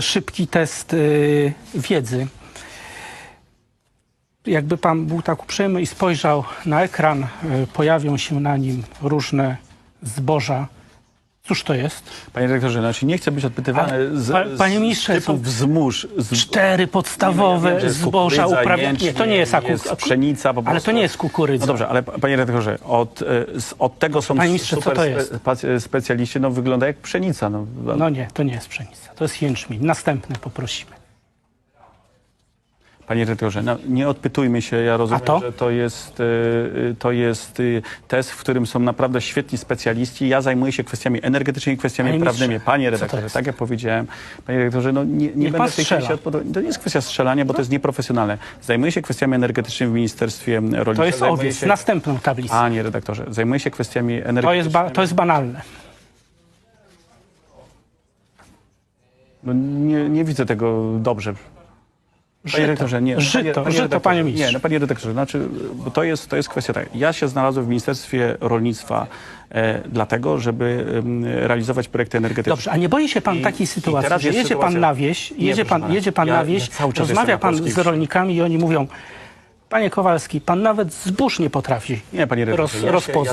szybki test y, wiedzy. Jakby pan był tak uprzejmy i spojrzał na ekran, y, pojawią się na nim różne zboża. Cóż to jest? Panie dyrektorze, znaczy nie chcę być odpytywany Ale, z, pa- panie ministrze, z typów zmóż. Z, Cztery podstawowe Nie, że jest zboża uprawiane. Nie, to nie jest jest akurat. pszenica po Ale prostu. to nie jest kukurydza. No dobrze, ale panie redaktorze, od, z, od tego są Panie ministrze, co super to jest? pac- specjaliści, no wygląda jak pszenica. No, No nie, to nie jest pszenica. To jest jęczmień. Następne poprosimy. Panie redaktorze, no, nie odpytujmy się, ja rozumiem, to? że to jest, e, e, to jest e, test, w którym są naprawdę świetni specjaliści. Ja zajmuję się kwestiami energetycznymi, kwestiami Panie prawnymi. Panie redaktorze, tak jak powiedziałem, panie redaktorze, no nie, nie Niech będę w tej się odpowiadał. To nie jest kwestia strzelania, bo to jest nieprofesjonalne. Zajmuję się kwestiami energetycznymi w Ministerstwie Rolnictwa. To jest owiec. się- Następną tablicę. Panie redaktorze, zajmuję się kwestiami energetycznymi. To jest, ba- to jest banalne. No, nie, nie widzę tego dobrze. Panie redaktorze, nie. Żyto, żyto, redaktorze, panie ministrze. Nie, no panie redaktorze, znaczy, bo to jest, to jest kwestia tak. Ja się znalazłem w Ministerstwie Rolnictwa e, dlatego, żeby em, realizować projekty energetyczne. Dobrze, a nie boi się pan I- takiej sytuacji, teraz że jedzie pan sytuacja- na wieś, Nie, jedzie proszę pan, pana. jedzie pan Ja- na wieś, ja rozmawia na pan z rolnikami i oni mówią, panie Kowalski, pan nawet zbóż nie potrafi Nie, panie redaktorze, roz, ja rozpoznać.